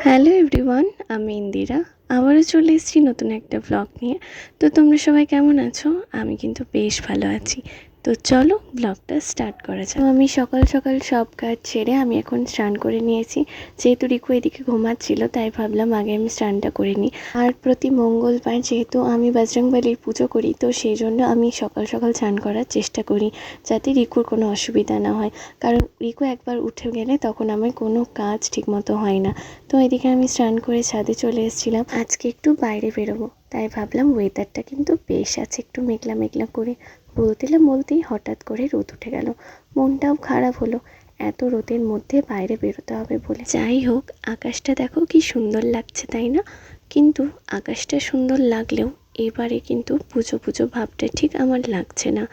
Hello everyone, আমি ইন্দিরা। আবারও চলে এসেছি নতুন একটা ব্লগ নিয়ে। তো তোমরা সবাই কেমন আছো? আমি কিন্তু বেশ ভালো আছি। তো চলো ব্লগটা স্টার্ট করা যাক। আমি সকাল সকাল সব কাজ ছেড়ে আমি এখন স্নান করে নিয়েছি। যেহেতু রিকু এদিকে ঘুমাচ্ছিল, তাই ভাবলাম আগে আমি স্নানটা করে নিই। আর প্রতি মঙ্গলবার যেহেতু আমি বজরংবলির পুজো করি, তো সেই জন্য আমি সকাল সকাল স্নান করার চেষ্টা করি, যাতে রিকুর কোনো অসুবিধা না হয়। কারণ রিকু একবার উঠে গেলে তখন আমার কোনো কাজ ঠিকমতো হয় না। তো এদিকে আমি স্নান করে ছাদে চলে এসেছিলাম। আজকে একটু বাইরে বেরোবো, তাই ভাবলাম ওয়েদারটা কিন্তু বেশ আছে, একটু মেঘলা মেঘলা করে বলতেলে বলতেই হঠাৎ করে রোদ উঠে গেল। মনটাও খারাপ হলো। এত রোদের মধ্যে বাইরে বেরোতে হবে বলে। যাই হোক, আকাশটা দেখো কি সুন্দর লাগছে, তাই না? কিন্তু আকাশটা সুন্দর লাগলেও এবারে কিন্তু পুজো পুজো ভাবটা ঠিক আমার লাগছে না।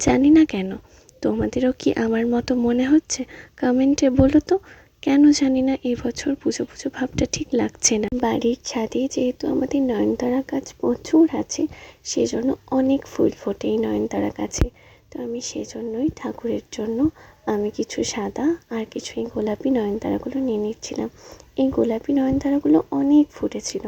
জানি না কেন। তোমাদেরও কি আমার মতো মনে হচ্ছে? কমেন্টে বলো তো। কেন জানি না এবছর পুজো পুজো ভাবটা ঠিক লাগছে না। বাড়ির ছাদে যেহেতু আমাদের নয়নতারা গাছ প্রচুর আছে, সেজন্য অনেক ফুল ফোটে এই নয়নতারা গাছে। তো আমি সেজন্যই ঠাকুরের জন্য আমি কিছু সাদা আর কিছু এই গোলাপি নয়নতারাগুলো নিয়ে নিচ্ছিলাম। এই গোলাপি নয়নতারাগুলো অনেক ফুটেছিল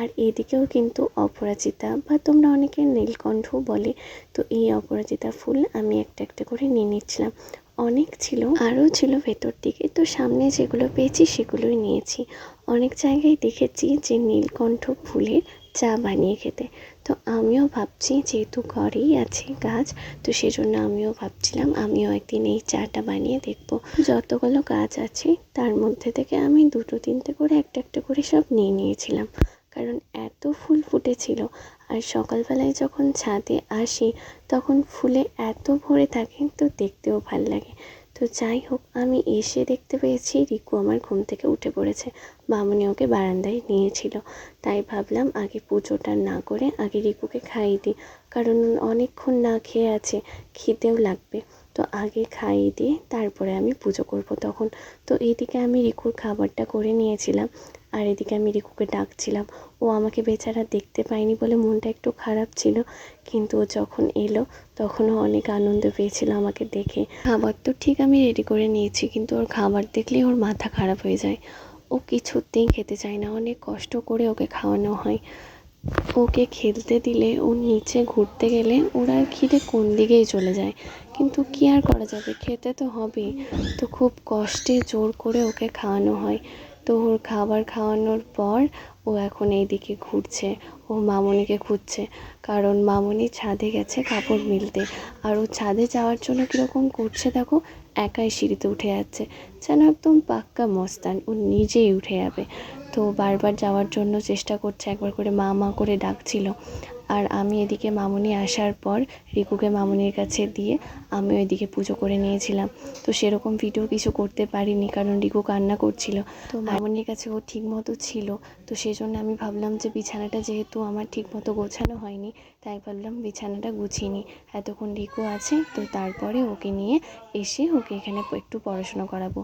আর এদিকেও কিন্তু অপরাজিতা বা তোমরা অনেকে নীলকণ্ঠ বলে, তো এই অপরাজিতা ফুল আমি একটা একটা করে নিয়ে নিচ্ছিলাম। অনেক ছিল, আরও ছিল ভেতর দিকে। তো সামনে যেগুলো পেয়েছি সেগুলোই নিয়েছি। অনেক জায়গায় দেখেছি যে নীলকণ্ঠ ফুলের চা বানিয়ে খেতে। তো আমিও ভাবছি যেহেতু ঘরেই আছে গাছ, তো সেজন্য আমিও ভাবছিলাম আমিও একদিন এই চাটা বানিয়ে দেখব। যতগুলো গাছ আছে, তার মধ্যে থেকে আমি দুটো, তিনটে করে একটা একটা করে সব নিয়ে নিয়েছিলাম। কারণ এত ফুল ফুটেছিল আর সকালবেলায় যখন ছাদে আসি, তখন ফুলে এত ভরে থাকে তো দেখতেও ভালো লাগে। তো যাই হোক, আমি এসে দেখতে পেয়েছি রিকু আমার ঘুম থেকে উঠে পড়েছে। মামনি ওকে বারান্দায় নিয়েছিল। তাই ভাবলাম আগে পুজোটা না করে আগে রিকুকে খাইয়ে দিই, কারণ অনেকক্ষণ না খেয়ে আছে, খিদেও লাগবে। তো আগে খাইয়ে দিয়ে তারপরে আমি পুজো করব তখন। তো এইদিকে আমি রিকুর খাবারটা করে নিয়েছিলাম। আর এদিকে আমি রিকুকে ডাকছিলাম। ও আমাকে বেচারা দেখতে পায়নি বলে মনটা একটু খারাপ ছিল, কিন্তু ও যখন এলো তখনও অনেক আনন্দ পেয়েছিল আমাকে দেখে। খাবার তো ঠিক আমি রেডি করে নিয়েছি, কিন্তু ওর খাবার দেখলেই ওর মাথা খারাপ হয়ে যায়। ও কিছুতেই খেতে চায় না, অনেক কষ্ট করে ওকে খাওয়ানো হয়। ওকে খেলতে দিলে ও নিচে ঘুরতে গেলে ওরা খিদে কোন দিকেই চলে যায়। কিন্তু কি আর করা যাবে, খেতে তো হবেই। তো খুব কষ্টে জোর করে ওকে খাওয়ানো হয়। তো ওর খাবার খাওয়ানোর পর ও এখন এইদিকে ঘুরছে। ও মামনিকে খুঁজছে। কারণ মামনি ছাদে গেছে কাপড় মিলতে। আর ও ছাদে যাওয়ার জন্য কীরকম করছে দেখো? একাই সিঁড়িতে উঠে যাচ্ছে। যেন একদম পাক্কা মস্তান। ও নিজেই উঠে যাবে। তো বারবার যাওয়ার জন্য চেষ্টা করছে। একবার করে মা মা করে ডাকছিল। আর আমি এদিকে মামনি আসার পর রিকুকে মামনির কাছে দিয়ে আমি ওইদিকে পুজো করে নিয়েছিলাম। তো সেরকম ভিডিও কিছু করতে পারিনি কারণ রিকু কান্না করছিল। তো মামনির কাছে ও ঠিক মতো ছিল। তো সেই জন্য আমি ভাবলাম যে বিছানাটা যেহেতু আমার ঠিক মতো গোছানো হয়নি তাই ভাবলাম বিছানাটা গুছিয়ে নিই। এতক্ষণ রিকু আছে তো তারপরে ওকে নিয়ে এসে ওকে এখানে একটু পড়াশোনা করাবো।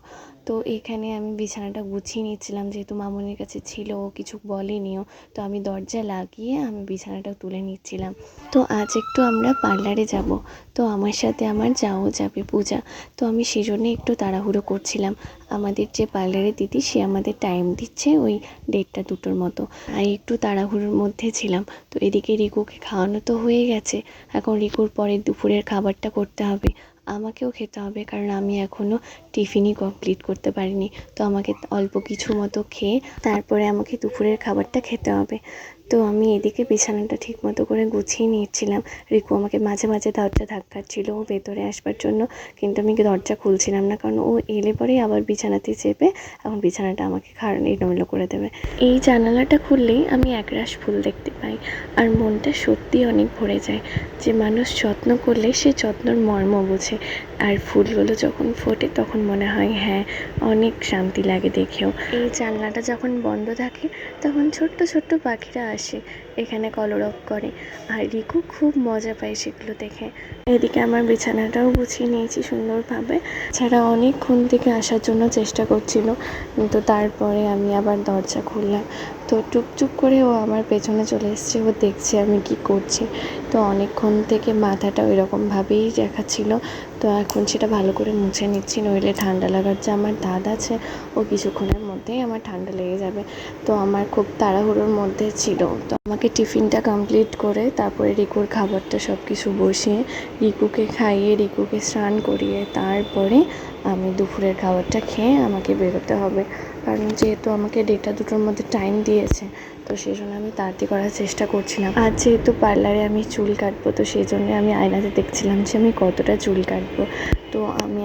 তো এখানে আমি বিছানাটা গুছিয়ে নিয়েছিলাম যেহেতু মামনির কাছে ছিল ও কিছু বলেনিও। তো আমি দরজা লাগিয়ে আমি বিছানাটা তুলে নিচ্ছিলাম। তো আজ একটু আমরা পার্লারে যাব। তো আমার সাথে আমার যাও যাবে পূজা। তো আমি সেই জন্যে একটু তাড়াহুড়ো করছিলাম। আমাদের যে পার্লারের দিদি, সে আমাদের টাইম দিচ্ছে ওই দেড়টা দুটোর মতো। আর একটু তাড়াহুড়োর মধ্যে ছিলাম। তো এদিকে রিকুকে খাওয়ানো তো হয়ে গেছে। এখন রিকুর পরে দুপুরের খাবারটা করতে হবে। আমাকেও খেতে হবে কারণ আমি এখনও টিফিনই কমপ্লিট করতে পারিনি। তো আমাকে অল্প কিছু মতো খেয়ে তারপরে আমাকে দুপুরের খাবারটা খেতে হবে। তো আমি এদিকে বিছানাটা ঠিক মতো করে গুছিয়ে নিয়েছিলাম। রিকু আমাকে মাঝে মাঝে দরজা ধাক্কাচ্ছিল ও ভেতরে আসবার জন্য, কিন্তু আমি দরজা খুলছিলাম না, কারণ ও এলে পরেই আবার বিছানাতে চেপে এখন বিছানাটা আমাকে খারাপ এলোমেলো করে দেবে। এই জানালাটা খুললেই আমি একরাশ ফুল দেখতে পাই, আর মনটা সত্যি অনেক ভরে যায় যে মানুষ যত্ন করলে সে যত্নর মর্ম বোঝে, আর ফুলগুলো যখন ফোটে তখন মনে হয় হ্যাঁ অনেক শান্তি লাগে দেখেও। এই জানলাটা যখন বন্ধ থাকে, তখন ছোট্ট ছোট্ট পাখিরা আসে এখানে কলরব করে। আর রিকু খুব মজা পায় সেগুলো দেখে। এদিকে আমার বিছানাটাও গুছিয়ে নিয়েছি সুন্দরভাবে। ছাড়া অনেকক্ষণ থেকে আসার জন্য চেষ্টা করছিল, কিন্তু তারপরে আমি আবার দরজা খুললাম। তো টুকটুক করে ও আমার পেছনে চলে এসছে, ও দেখছে আমি কি করছি। তো অনেকক্ষণ থেকে মাথাটা ওই রকমভাবেই দেখাচ্ছিল। তো এখন সেটা ভালো করে মুছে নিচ্ছি, নইলে ঠান্ডা লাগার যে আমার দাদ আছে, ও কিছুক্ষণের মধ্যেই আমার ঠান্ডা লেগে যাবে। তো আমার খুব তাড়াহুড়োর মধ্যে ছিল। তো আমাকে টিফিনটা কমপ্লিট করে তারপরে রিকুর খাবারটা সব কিছু বসিয়ে রিকুকে খাইয়ে, রিকুকে স্নান করিয়ে তারপরে আমি দুপুরের খাবারটা খেয়ে আমাকে বেরোতে হবে। কারণ যেহেতু আমাকে ডেটা দুটোর মধ্যে টাইম দিয়েছে, তো সেই জন্য আমি তাড়াতাড়ি করার চেষ্টা করছিলাম আর যেহেতু পার্লারে আমি চুল কাটবো, তো সেই জন্য আমি আয়নাতে দেখছিলাম যে আমি কতটা চুল কাটবো। তো আমি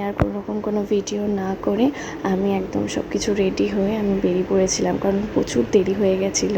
আর কোনো কোনো ভিডিও না করে আমি একদম সব কিছু রেডি হয়ে আমি বেরিয়ে পড়েছিলাম, কারণ প্রচুর দেরি হয়ে গেছিল।